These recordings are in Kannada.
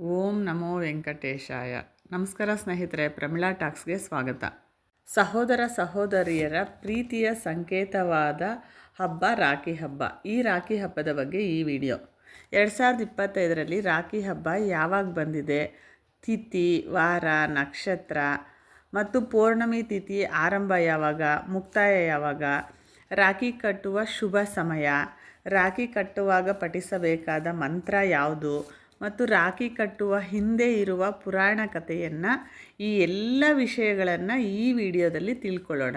ಓಂ ನಮೋ ವೆಂಕಟೇಶಾಯ. ನಮಸ್ಕಾರ ಸ್ನೇಹಿತರೆ, ಪ್ರಮಿಳಾ ಟಾಕ್ಸ್ಗೆ ಸ್ವಾಗತ. ಸಹೋದರ ಸಹೋದರಿಯರ ಪ್ರೀತಿಯ ಸಂಕೇತವಾದ ಹಬ್ಬ ರಾಖಿ ಹಬ್ಬ. ಈ ರಾಖಿ ಹಬ್ಬದ ಬಗ್ಗೆ ಈ ವಿಡಿಯೋ. ಎರಡು ಸಾವಿರದ ಇಪ್ಪತ್ತೈದರಲ್ಲಿ ರಾಖಿ ಹಬ್ಬ ಯಾವಾಗ ಬಂದಿದೆ? ತಿಥಿ, ವಾರ, ನಕ್ಷತ್ರ ಮತ್ತು ಪೌರ್ಣಮಿ ತಿಥಿ ಆರಂಭ ಯಾವಾಗ? ಮುಕ್ತಾಯ ಯಾವಾಗ? ರಾಖಿ ಕಟ್ಟುವ ಶುಭ ಸಮಯ. ರಾಖಿ ಕಟ್ಟುವಾಗ ಪಠಿಸಬೇಕಾದ ಮಂತ್ರ ಯಾವುದು? ಮತ್ತು ರಾಖಿ ಕಟ್ಟುವ ಹಿಂದೆ ಇರುವ ಪುರಾಣ ಕಥೆಯನ್ನು ಈ ಎಲ್ಲ ವಿಷಯಗಳನ್ನು ಈ ವಿಡಿಯೋದಲ್ಲಿ ತಿಳ್ಕೊಳ್ಳೋಣ.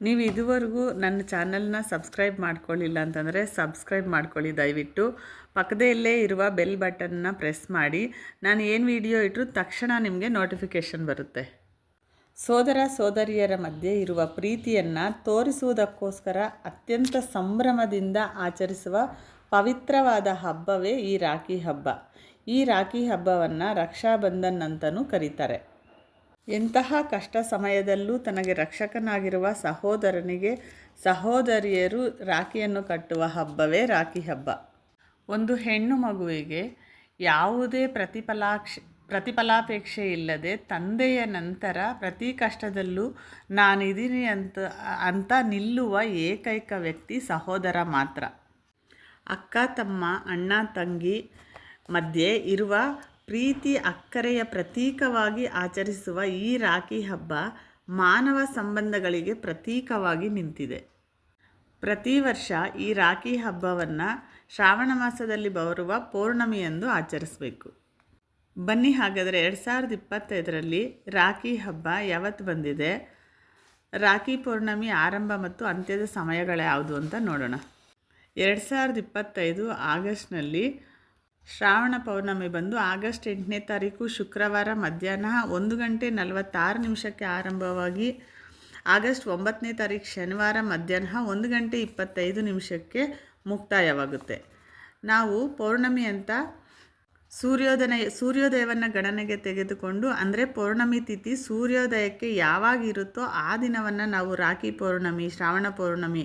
ನೀವು ಇದುವರೆಗೂ ನನ್ನ ಚಾನಲ್ನ ಸಬ್ಸ್ಕ್ರೈಬ್ ಮಾಡ್ಕೊಳ್ಳಿಲ್ಲ ಅಂತಂದರೆ ಸಬ್ಸ್ಕ್ರೈಬ್ ಮಾಡ್ಕೊಳ್ಳಿ ದಯವಿಟ್ಟು. ಪಕ್ಕದಲ್ಲೇ ಇರುವ ಬೆಲ್ ಬಟನ್ನ ಪ್ರೆಸ್ ಮಾಡಿ. ನಾನು ಏನು ವಿಡಿಯೋ ಇಟ್ಟರೂ ತಕ್ಷಣ ನಿಮಗೆ ನೋಟಿಫಿಕೇಷನ್ ಬರುತ್ತೆ. ಸೋದರ ಸೋದರಿಯರ ಮಧ್ಯೆ ಇರುವ ಪ್ರೀತಿಯನ್ನು ತೋರಿಸುವುದಕ್ಕೋಸ್ಕರ ಅತ್ಯಂತ ಸಂಭ್ರಮದಿಂದ ಆಚರಿಸುವ ಪವಿತ್ರವಾದ ಹಬ್ಬವೇ ಈ ರಾಖಿ ಹಬ್ಬ. ಈ ರಾಖಿ ಹಬ್ಬವನ್ನು ರಕ್ಷಾಬಂಧನ್ ಅಂತಲೂ ಕರೀತಾರೆ. ಎಂತಹ ಕಷ್ಟ ಸಮಯದಲ್ಲೂ ತನಗೆ ರಕ್ಷಕನಾಗಿರುವ ಸಹೋದರನಿಗೆ ಸಹೋದರಿಯರು ರಾಖಿಯನ್ನು ಕಟ್ಟುವ ಹಬ್ಬವೇ ರಾಖಿ ಹಬ್ಬ. ಒಂದು ಹೆಣ್ಣು ಮಗುವಿಗೆ ಯಾವುದೇ ಪ್ರತಿಫಲಾಕ್ಷ, ಪ್ರತಿಫಲಾಪೇಕ್ಷೆ ಇಲ್ಲದೆ ತಂದೆಯ ನಂತರ ಪ್ರತಿ ಕಷ್ಟದಲ್ಲೂ ನಾನಿದ್ದೀನಿ ಅಂತ ಅಂತ ನಿಲ್ಲುವ ಏಕೈಕ ವ್ಯಕ್ತಿ ಸಹೋದರ ಮಾತ್ರ. ಅಕ್ಕ, ತಮ್ಮ, ಅಣ್ಣ, ತಂಗಿ ಮಧ್ಯೆ ಇರುವ ಪ್ರೀತಿ ಅಕ್ಕರೆಯ ಪ್ರತೀಕವಾಗಿ ಆಚರಿಸುವ ಈ ರಾಖಿ ಹಬ್ಬ ಮಾನವ ಸಂಬಂಧಗಳಿಗೆ ಪ್ರತೀಕವಾಗಿ ನಿಂತಿದೆ. ಪ್ರತಿ ವರ್ಷ ಈ ರಾಖಿ ಹಬ್ಬವನ್ನು ಶ್ರಾವಣ ಮಾಸದಲ್ಲಿ ಬರುವ ಪೌರ್ಣಮಿಯಂದು ಆಚರಿಸಬೇಕು. ಬನ್ನಿ ಹಾಗಾದರೆ ಎರಡು ಸಾವಿರದ ಇಪ್ಪತ್ತೈದರಲ್ಲಿ ರಾಖಿ ಹಬ್ಬ ಯಾವತ್ತು ಬಂದಿದೆ? ರಾಖಿ ಪೌರ್ಣಮಿ ಆರಂಭ ಮತ್ತು ಅಂತ್ಯದ ಸಮಯಗಳು ಯಾವುದು ಅಂತ ನೋಡೋಣ. ಎರಡು ಸಾವಿರದ ಇಪ್ಪತ್ತೈದು ಆಗಸ್ಟ್ನಲ್ಲಿ ಶ್ರಾವಣ ಪೌರ್ಣಮಿ ಬಂದು ಆಗಸ್ಟ್ ಎಂಟನೇ ತಾರೀಕು ಶುಕ್ರವಾರ ಮಧ್ಯಾಹ್ನ ಒಂದು ಗಂಟೆ ನಲವತ್ತಾರು ನಿಮಿಷಕ್ಕೆ ಆರಂಭವಾಗಿ ಆಗಸ್ಟ್ ಒಂಬತ್ತನೇ ತಾರೀಕು ಶನಿವಾರ ಮಧ್ಯಾಹ್ನ ಒಂದು ಗಂಟೆ ಇಪ್ಪತ್ತೈದು ನಿಮಿಷಕ್ಕೆ ಮುಕ್ತಾಯವಾಗುತ್ತೆ. ನಾವು ಪೌರ್ಣಮಿ ಅಂತ ಸೂರ್ಯೋದಯ, ಸೂರ್ಯೋದಯವನ್ನು ಗಣನೆಗೆ ತೆಗೆದುಕೊಂಡು, ಅಂದರೆ ಪೌರ್ಣಮಿ ತಿಥಿ ಸೂರ್ಯೋದಯಕ್ಕೆ ಯಾವಾಗಿರುತ್ತೋ ಆ ದಿನವನ್ನು ನಾವು ರಾಖಿ ಪೌರ್ಣಮಿ, ಶ್ರಾವಣ ಪೌರ್ಣಮಿ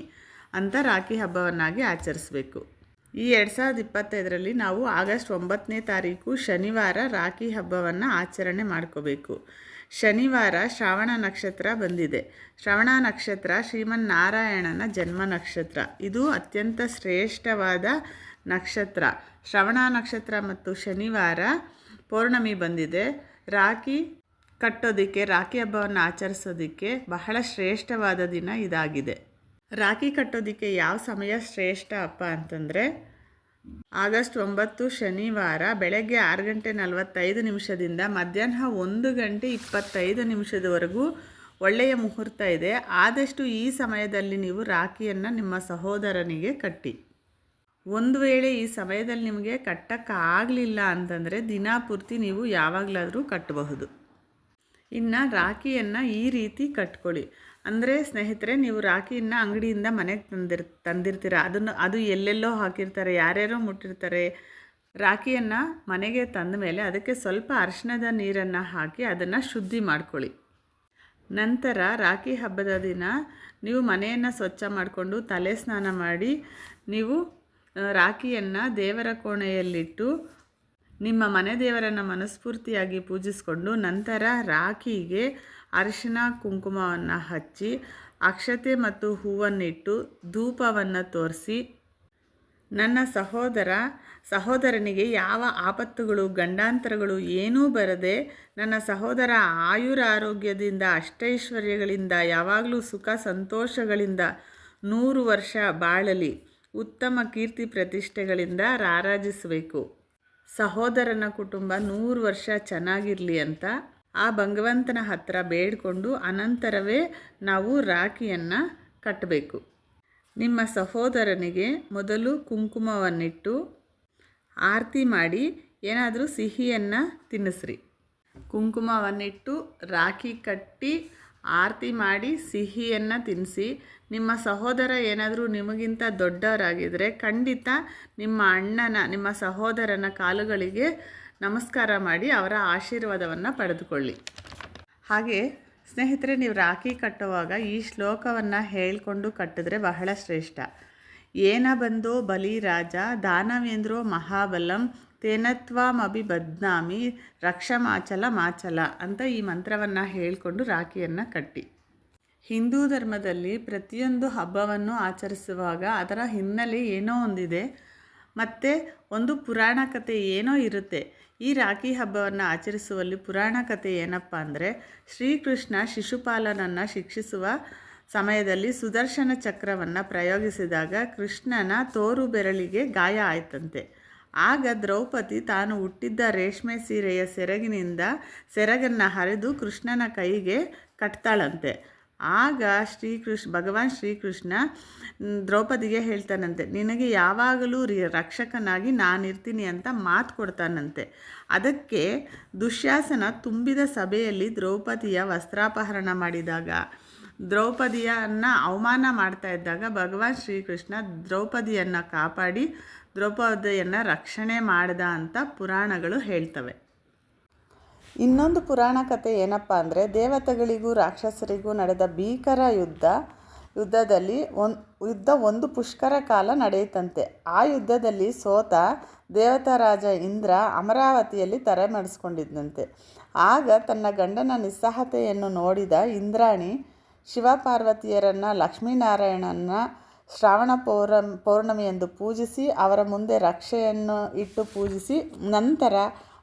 ಅಂತ ರಾಖಿ ಹಬ್ಬವನ್ನಾಗಿ ಆಚರಿಸಬೇಕು. ಈ ಎರಡು ಸಾವಿರದ ಇಪ್ಪತ್ತೈದರಲ್ಲಿ ನಾವು ಆಗಸ್ಟ್ ಒಂಬತ್ತನೇ ತಾರೀಕು ಶನಿವಾರ ರಾಖಿ ಹಬ್ಬವನ್ನು ಆಚರಣೆ ಮಾಡ್ಕೋಬೇಕು. ಶನಿವಾರ ಶ್ರಾವಣ ನಕ್ಷತ್ರ ಬಂದಿದೆ. ಶ್ರವಣ ನಕ್ಷತ್ರ ಶ್ರೀಮನ್ನಾರಾಯಣನ ಜನ್ಮ ನಕ್ಷತ್ರ. ಇದು ಅತ್ಯಂತ ಶ್ರೇಷ್ಠವಾದ ನಕ್ಷತ್ರ. ಶ್ರವಣ ನಕ್ಷತ್ರ ಮತ್ತು ಶನಿವಾರ ಪೌರ್ಣಮಿ ಬಂದಿದೆ. ರಾಖಿ ಕಟ್ಟೋದಕ್ಕೆ, ರಾಖಿ ಹಬ್ಬವನ್ನು ಆಚರಿಸೋದಕ್ಕೆ ಬಹಳ ಶ್ರೇಷ್ಠವಾದ ದಿನ ಇದಾಗಿದೆ. ರಾಖಿ ಕಟ್ಟೋದಕ್ಕೆ ಯಾವ ಸಮಯ ಶ್ರೇಷ್ಠ ಅಪ್ಪ ಅಂತಂದರೆ, ಆಗಸ್ಟ್ ಒಂಬತ್ತು ಶನಿವಾರ ಬೆಳಗ್ಗೆ ಆರು ಗಂಟೆ ನಲವತ್ತೈದು ನಿಮಿಷದಿಂದ ಮಧ್ಯಾಹ್ನ ಒಂದು ಗಂಟೆ ಇಪ್ಪತ್ತೈದು ನಿಮಿಷದವರೆಗೂ ಒಳ್ಳೆಯ ಮುಹೂರ್ತ ಇದೆ. ಆದಷ್ಟು ಈ ಸಮಯದಲ್ಲಿ ನೀವು ರಾಖಿಯನ್ನು ನಿಮ್ಮ ಸಹೋದರನಿಗೆ ಕಟ್ಟಿ. ಒಂದು ವೇಳೆ ಈ ಸಮಯದಲ್ಲಿ ನಿಮಗೆ ಕಟ್ಟಕ್ಕಾಗಲಿಲ್ಲ ಅಂತಂದರೆ ದಿನಪೂರ್ತಿ ನೀವು ಯಾವಾಗಲಾದರೂ ಕಟ್ಟಬಹುದು. ಇನ್ನು ರಾಖಿಯನ್ನು ಈ ರೀತಿ ಕಟ್ಕೊಳ್ಳಿ. ಅಂದರೆ ಸ್ನೇಹಿತರೆ, ನೀವು ರಾಖಿಯನ್ನು ಅಂಗಡಿಯಿಂದ ಮನೆಗೆ ತಂದಿರ್, ತಂದಿರ್ತೀರ? ಅದನ್ನು, ಅದು ಎಲ್ಲೆಲ್ಲೋ ಹಾಕಿರ್ತಾರೆ, ಯಾರ್ಯಾರೋ ಮುಟ್ಟಿರ್ತಾರೆ. ರಾಖಿಯನ್ನು ಮನೆಗೆ ತಂದ ಮೇಲೆ ಅದಕ್ಕೆ ಸ್ವಲ್ಪ ಅರಿಶಿಣದ ನೀರನ್ನು ಹಾಕಿ ಅದನ್ನು ಶುದ್ಧಿ ಮಾಡ್ಕೊಳ್ಳಿ. ನಂತರ ರಾಖಿ ಹಬ್ಬದ ದಿನ ನೀವು ಮನೆಯನ್ನು ಸ್ವಚ್ಛ ಮಾಡಿಕೊಂಡು ತಲೆ ಸ್ನಾನ ಮಾಡಿ, ನೀವು ರಾಖಿಯನ್ನು ದೇವರ ಕೋಣೆಯಲ್ಲಿಟ್ಟು ನಿಮ್ಮ ಮನೆ ದೇವರನ್ನು ಮನಸ್ಫೂರ್ತಿಯಾಗಿ ಪೂಜಿಸಿಕೊಂಡು ನಂತರ ರಾಖಿಗೆ ಅರಿಶಿನ ಕುಂಕುಮವನ್ನು ಹಚ್ಚಿ, ಅಕ್ಷತೆ ಮತ್ತು ಹೂವನ್ನಿಟ್ಟು ಧೂಪವನ್ನು ತೋರಿಸಿ, ನನ್ನ ಸಹೋದರ, ಸಹೋದರನಿಗೆ ಯಾವ ಆಪತ್ತುಗಳು, ಗಂಡಾಂತರಗಳು ಏನೂ ಬರದೆ, ನನ್ನ ಸಹೋದರ ಆಯುರ ಆರೋಗ್ಯದಿಂದ, ಅಷ್ಟೈಶ್ವರ್ಯಗಳಿಂದ, ಯಾವಾಗಲೂ ಸುಖ ಸಂತೋಷಗಳಿಂದ ನೂರು ವರ್ಷ ಬಾಳಲಿ, ಉತ್ತಮ ಕೀರ್ತಿ ಪ್ರತಿಷ್ಠೆಗಳಿಂದ ರಾರಾಜಿಸಬೇಕು. ಸಹೋದರನ ಕುಟುಂಬ ನೂರು ವರ್ಷ ಚೆನ್ನಾಗಿರಲಿ ಅಂತ ಆ ಭಗವಂತನ ಹತ್ರ ಬೇಡಿಕೊಂಡು ಅನಂತರವೇ ನಾವು ರಾಖಿಯನ್ನು ಕಟ್ಟಬೇಕು. ನಿಮ್ಮ ಸಹೋದರನಿಗೆ ಮೊದಲು ಕುಂಕುಮವನ್ನಿಟ್ಟು ಆರತಿ ಮಾಡಿ ಏನಾದರೂ ಸಿಹಿಯನ್ನು ತಿನ್ನಿಸ್ರಿ. ಕುಂಕುಮವನ್ನಿಟ್ಟು ರಾಖಿ ಕಟ್ಟಿ ಆರತಿ ಮಾಡಿ ಸಿಹಿಯನ್ನು ತಿನ್ನಿಸಿ. ನಿಮ್ಮ ಸಹೋದರ ಏನಾದರೂ ನಿಮಗಿಂತ ದೊಡ್ಡವರಾಗಿದ್ದರೆ ಖಂಡಿತ ನಿಮ್ಮ ಅಣ್ಣನ, ನಿಮ್ಮ ಸಹೋದರನ ಕಾಲುಗಳಿಗೆ ನಮಸ್ಕಾರ ಮಾಡಿ ಅವರ ಆಶೀರ್ವಾದವನ್ನು ಪಡೆದುಕೊಳ್ಳಿ. ಹಾಗೆ ಸ್ನೇಹಿತರೆ, ನೀವು ರಾಖಿ ಕಟ್ಟುವಾಗ ಈ ಶ್ಲೋಕವನ್ನು ಹೇಳಿಕೊಂಡು ಕಟ್ಟಿದ್ರೆ ಬಹಳ ಶ್ರೇಷ್ಠ. ಏನ ಬಂದೋ ಬಲಿ ರಾಜ, ದಾನವೇಂದ್ರೋ ಮಹಾಬಲಂ ತೇನತ್ವಾಮಭಿ ಬದ್ನಾಮಿ, ರಕ್ಷಮಾಚಲ ಮಾಚಲ ಅಂತ ಈ ಮಂತ್ರವನ್ನು ಹೇಳಿಕೊಂಡು ರಾಖಿಯನ್ನು ಕಟ್ಟಿ. ಹಿಂದೂ ಧರ್ಮದಲ್ಲಿ ಪ್ರತಿಯೊಂದು ಹಬ್ಬವನ್ನು ಆಚರಿಸುವಾಗ ಅದರ ಹಿನ್ನೆಲೆ ಏನೋ ಒಂದಿದೆ. ಮತ್ತು ಒಂದು ಪುರಾಣ ಕಥೆ ಏನೋ ಇರುತ್ತೆ. ಈ ರಾಖಿ ಹಬ್ಬವನ್ನು ಆಚರಿಸುವಲ್ಲಿ ಪುರಾಣ ಕಥೆ ಏನಪ್ಪ ಅಂದರೆ, ಶ್ರೀಕೃಷ್ಣ ಶಿಶುಪಾಲನನ್ನು ಶಿಕ್ಷಿಸುವ ಸಮಯದಲ್ಲಿ ಸುದರ್ಶನ ಚಕ್ರವನ್ನು ಪ್ರಯೋಗಿಸಿದಾಗ ಕೃಷ್ಣನ ತೋರು ಬೆರಳಿಗೆ ಗಾಯ ಆಯ್ತಂತೆ. ಆಗ ದ್ರೌಪದಿ ತಾನು ಹುಟ್ಟಿದ್ದ ರೇಷ್ಮೆ ಸೀರೆಯ ಸೆರಗಿನಿಂದ ಸೆರಗನ್ನು ಹರಿದು ಕೃಷ್ಣನ ಕೈಗೆ ಕಟ್ತಾಳಂತೆ. ಆಗ ಶ್ರೀಕೃಷ್ಣ, ಭಗವಾನ್ ಶ್ರೀಕೃಷ್ಣ ದ್ರೌಪದಿಗೆ ಹೇಳ್ತಾನಂತೆ, ನಿನಗೆ ಯಾವಾಗಲೂ ರಿ, ರಕ್ಷಕನಾಗಿ ನಾನಿರ್ತೀನಿ ಅಂತ ಮಾತು ಕೊಡ್ತಾನಂತೆ. ಅದಕ್ಕೆ ದುಶ್ಯಾಸನ ತುಂಬಿದ ಸಭೆಯಲ್ಲಿ ದ್ರೌಪದಿಯ ವಸ್ತ್ರಾಪಹರಣ ಮಾಡಿದಾಗ, ದ್ರೌಪದಿಯನ್ನು ಅವಮಾನ ಮಾಡ್ತಾ ಇದ್ದಾಗ ಭಗವಾನ್ ಶ್ರೀಕೃಷ್ಣ ದ್ರೌಪದಿಯನ್ನು ಕಾಪಾಡಿ, ದ್ರೌಪದಿಯನ್ನು ರಕ್ಷಣೆ ಮಾಡಿದ ಅಂತ ಪುರಾಣಗಳು ಹೇಳ್ತವೆ. ಇನ್ನೊಂದು ಪುರಾಣ ಕಥೆ ಏನಪ್ಪ ಅಂದರೆ, ದೇವತೆಗಳಿಗೂ ರಾಕ್ಷಸರಿಗೂ ನಡೆದ ಭೀಕರ ಯುದ್ಧ, ಯುದ್ಧದಲ್ಲಿ ಒಂದು ಯುದ್ಧ ಒಂದು ಪುಷ್ಕರ ಕಾಲ ನಡೆಯುತ್ತಂತೆ. ಆ ಯುದ್ಧದಲ್ಲಿ ಸೋತ ದೇವತಾರಾಜ ಇಂದ್ರ ಅಮರಾವತಿಯಲ್ಲಿ ತಲೆಮರೆಸ್ಕೊಂಡಿದ್ದಂತೆ ಆಗ ತನ್ನ ಗಂಡನ ನಿಸ್ಸಹತೆಯನ್ನು ನೋಡಿದ ಇಂದ್ರಾಣಿ ಶಿವಪಾರ್ವತಿಯರನ್ನು ಲಕ್ಷ್ಮೀನಾರಾಯಣನ ಶ್ರಾವಣ ಪೌರ, ಪೌರ್ಣಮಿ ಎಂದು ಪೂಜಿಸಿ ಅವರ ಮುಂದೆ ರಕ್ಷೆಯನ್ನು ಇಟ್ಟು ಪೂಜಿಸಿ ನಂತರ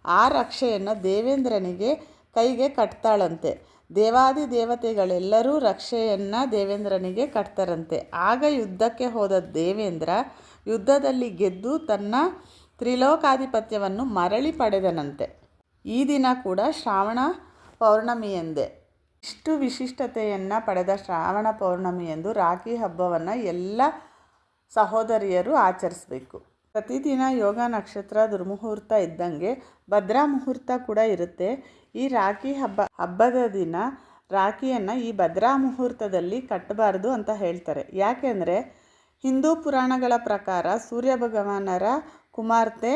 ಆ ರಕ್ಷೆಯನ್ನು ದೇವೇಂದ್ರನಿಗೆ ಕೈಗೆ ಕಟ್ತಾಳಂತೆ. ದೇವಾದಿ ದೇವತೆಗಳೆಲ್ಲರೂ ರಕ್ಷೆಯನ್ನು ದೇವೇಂದ್ರನಿಗೆ ಕಟ್ತಾರಂತೆ. ಆಗ ಯುದ್ಧಕ್ಕೆ ಹೋದ ದೇವೇಂದ್ರ ಯುದ್ಧದಲ್ಲಿ ಗೆದ್ದು ತನ್ನ ತ್ರಿಲೋಕಾಧಿಪತ್ಯವನ್ನು ಮರಳಿ ಪಡೆದನಂತೆ. ಈ ದಿನ ಕೂಡ ಶ್ರಾವಣ ಎಂದೆ. ಇಷ್ಟು ವಿಶಿಷ್ಟತೆಯನ್ನು ಪಡೆದ ಶ್ರಾವಣ ಪೌರ್ಣಮಿ ಎಂದು ರಾಖಿ ಹಬ್ಬವನ್ನು ಎಲ್ಲ ಸಹೋದರಿಯರು ಆಚರಿಸಬೇಕು. ಪ್ರತಿದಿನ ಯೋಗ ನಕ್ಷತ್ರ ದುರ್ಮುಹೂರ್ತ ಇದ್ದಂಗೆ ಭದ್ರಾ ಮುಹೂರ್ತ ಕೂಡ ಇರುತ್ತೆ. ಈ ರಾಖಿ ಹಬ್ಬ, ಹಬ್ಬದ ದಿನ ರಾಖಿಯನ್ನು ಈ ಭದ್ರಾ ಮುಹೂರ್ತದಲ್ಲಿ ಕಟ್ಟಬಾರ್ದು ಅಂತ ಹೇಳ್ತಾರೆ. ಯಾಕೆಂದರೆ ಹಿಂದೂ ಪುರಾಣಗಳ ಪ್ರಕಾರ ಸೂರ್ಯ ಭಗವಾನರ ಕುಮಾರ್ತೆ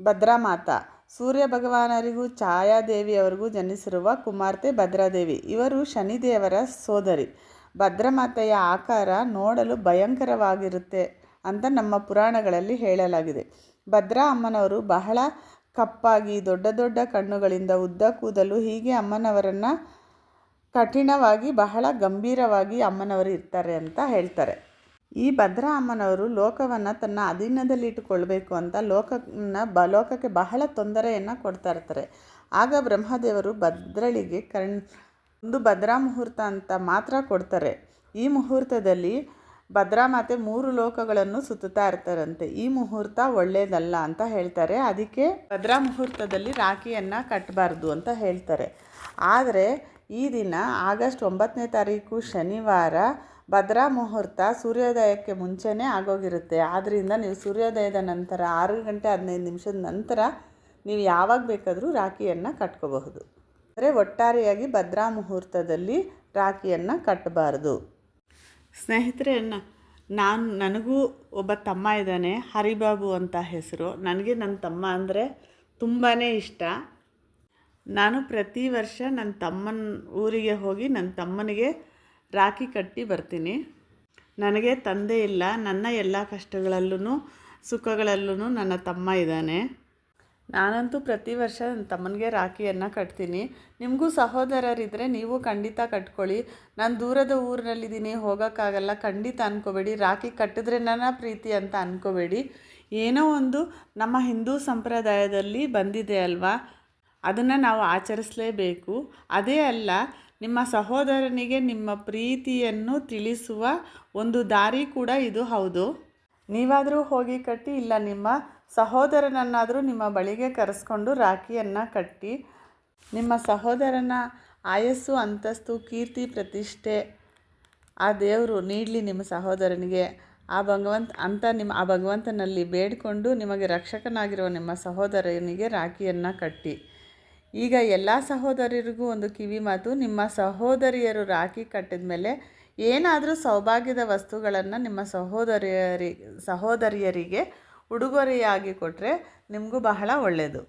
ಭದ್ರಾ ಮಾತಾ. ಸೂರ್ಯ ಭಗವಾನರಿಗೂ ಛಾಯಾದೇವಿಯವರಿಗೂ ಜನಿಸಿರುವ ಕುಮಾರ್ತೆ ಭದ್ರಾದೇವಿ. ಇವರು ಶನಿದೇವರ ಸೋದರಿ. ಭದ್ರಮಾತೆಯ ಆಕಾರ ನೋಡಲು ಭಯಂಕರವಾಗಿರುತ್ತೆ. ಅಂತ ನಮ್ಮ ಪುರಾಣಗಳಲ್ಲಿ ಹೇಳಲಾಗಿದೆ. ಭದ್ರಾ ಅಮ್ಮನವರು ಬಹಳ ಕಪ್ಪಾಗಿ ದೊಡ್ಡ ದೊಡ್ಡ ಕಣ್ಣುಗಳಿಂದ ಉದ್ದ ಕೂದಲು ಹೀಗೆ ಅಮ್ಮನವರನ್ನು ಕಠಿಣವಾಗಿ, ಬಹಳ ಗಂಭೀರವಾಗಿ ಅಮ್ಮನವರು ಇರ್ತಾರೆ ಅಂತ ಹೇಳ್ತಾರೆ. ಈ ಭದ್ರಾ ಅಮ್ಮನವರು ಲೋಕವನ್ನು ತನ್ನ ಅಧೀನದಲ್ಲಿ ಇಟ್ಟುಕೊಳ್ಬೇಕು ಅಂತ ಲೋಕನ ಬ, ಲೋಕಕ್ಕೆ ಬಹಳ ತೊಂದರೆಯನ್ನು ಕೊಡ್ತಾ ಇರ್ತಾರೆ. ಆಗ ಬ್ರಹ್ಮದೇವರು ಭದ್ರಳಿಗೆ ಕಣ್, ಒಂದು ಭದ್ರಾ ಮುಹೂರ್ತ ಅಂತ ಮಾತ್ರ ಕೊಡ್ತಾರೆ. ಈ ಮುಹೂರ್ತದಲ್ಲಿ ಭದ್ರಾ ಮಾತೆ ಮೂರು ಲೋಕಗಳನ್ನು ಸುತ್ತುತ್ತಾ ಇರ್ತಾರಂತೆ. ಈ ಮುಹೂರ್ತ ಒಳ್ಳೆಯದಲ್ಲ ಅಂತ ಹೇಳ್ತಾರೆ. ಅದಕ್ಕೆ ಭದ್ರಾ ಮುಹೂರ್ತದಲ್ಲಿ ರಾಖಿಯನ್ನು ಕಟ್ಟಬಾರ್ದು ಅಂತ ಹೇಳ್ತಾರೆ. ಆದರೆ ಈ ದಿನ ಆಗಸ್ಟ್ ಒಂಬತ್ತನೇ ತಾರೀಕು ಶನಿವಾರ ಭದ್ರಾ ಮುಹೂರ್ತ ಸೂರ್ಯೋದಯಕ್ಕೆ ಮುಂಚೆನೇ ಆಗೋಗಿರುತ್ತೆ. ಆದ್ದರಿಂದ ನೀವು ಸೂರ್ಯೋದಯದ ನಂತರ ಆರು ಗಂಟೆ ಹದಿನೈದು ನಿಮಿಷದ ನಂತರ ನೀವು ಯಾವಾಗ ಬೇಕಾದರೂ ರಾಖಿಯನ್ನು ಕಟ್ಕೋಬಹುದು. ಅಂದರೆ ಒಟ್ಟಾರೆಯಾಗಿ ಭದ್ರಾ ಮುಹೂರ್ತದಲ್ಲಿ ರಾಖಿಯನ್ನು ಕಟ್ಟಬಾರ್ದು ಸ್ನೇಹಿತರೆ ನಾನು, ನನಗೂ ಒಬ್ಬ ತಮ್ಮ ಇದ್ದಾನೆ, ಹರಿಬಾಬು ಅಂತ ಹೆಸರು. ನನಗೆ ನನ್ನ ತಮ್ಮ ಅಂದರೆ ತುಂಬಾ ಇಷ್ಟ. ನಾನು ಪ್ರತಿ ವರ್ಷ ನನ್ನ ತಮ್ಮನ ಊರಿಗೆ ಹೋಗಿ ನನ್ನ ತಮ್ಮನಿಗೆ ರಾಖಿ ಕಟ್ಟಿ ಬರ್ತೀನಿ. ನನಗೆ ತಂದೆ ಇಲ್ಲ, ನನ್ನ ಎಲ್ಲ ಕಷ್ಟಗಳಲ್ಲೂ ಸುಖಗಳಲ್ಲೂ ನನ್ನ ತಮ್ಮ ಇದ್ದಾನೆ. ನಾನಂತೂ ಪ್ರತಿ ವರ್ಷ ನನ್ನ ತಮ್ಮನಿಗೆ ರಾಖಿಯನ್ನು ಕಟ್ತೀನಿ. ನಿಮಗೂ ಸಹೋದರರಿದ್ದರೆ ನೀವು ಖಂಡಿತ ಕಟ್ಕೊಳ್ಳಿ. ನಾನು ದೂರದ ಊರಿನಲ್ಲಿದ್ದೀನಿ, ಹೋಗೋಕ್ಕಾಗಲ್ಲ. ಖಂಡಿತ ಅಂದ್ಕೋಬೇಡಿ ರಾಖಿ ಕಟ್ಟಿದ್ರೆ ನನ್ನ ಪ್ರೀತಿ ಅಂತ ಅಂದ್ಕೋಬೇಡಿ ಏನೋ ಒಂದು ನಮ್ಮ ಹಿಂದೂ ಸಂಪ್ರದಾಯದಲ್ಲಿ ಬಂದಿದೆ ಅಲ್ವಾ? ಅದನ್ನು ನಾವು ಆಚರಿಸಲೇಬೇಕು. ಅದೇ ಅಲ್ಲ, ನಿಮ್ಮ ಸಹೋದರನಿಗೆ ನಿಮ್ಮ ಪ್ರೀತಿಯನ್ನು ತಿಳಿಸುವ ಒಂದು ದಾರಿ ಕೂಡ ಇದು. ಹೌದು. ನೀವಾದರೂ ಹೋಗಿ ಕಟ್ಟಿ, ಇಲ್ಲ ನಿಮ್ಮ ಸಹೋದರನನ್ನಾದರೂ ನಿಮ್ಮ ಬಳಿಗೆ ಕರೆಸ್ಕೊಂಡು ರಾಖಿಯನ್ನು ಕಟ್ಟಿ, ನಿಮ್ಮ ಸಹೋದರನ ಆಯಸ್ಸು, ಅಂತಸ್ತು, ಕೀರ್ತಿ, ಪ್ರತಿಷ್ಠೆ, ಆ ದೇವರು ನೀಡಲಿ ನಿಮ್ಮ ಸಹೋದರನಿಗೆ. ಆ ಭಗವಂತ, ಅಂತ ನಿಮ್ಮ, ಆ ಭಗವಂತನಲ್ಲಿ ಬೇಡಿಕೊಂಡು ನಿಮಗೆ ರಕ್ಷಕನಾಗಿರುವ ನಿಮ್ಮ ಸಹೋದರನಿಗೆ ರಾಖಿಯನ್ನು ಕಟ್ಟಿ. ಈಗ ಎಲ್ಲ ಸಹೋದರರಿಗೂ ಒಂದು ಕಿವಿ ಮಾತು ನಿಮ್ಮ ಸಹೋದರಿಯರು ರಾಖಿ ಕಟ್ಟಿದ ಮೇಲೆ ಏನಾದರೂ ಸೌಭಾಗ್ಯದ ವಸ್ತುಗಳನ್ನು ನಿಮ್ಮ ಸಹೋದರಿಯರಿ ಸಹೋದರಿಯರಿಗೆ ಉಡುಗೊರೆಯಾಗಿ ಕೊಟ್ಟರೆ ನಿಮಗೂ ಬಹಳ ಒಳ್ಳೆಯದು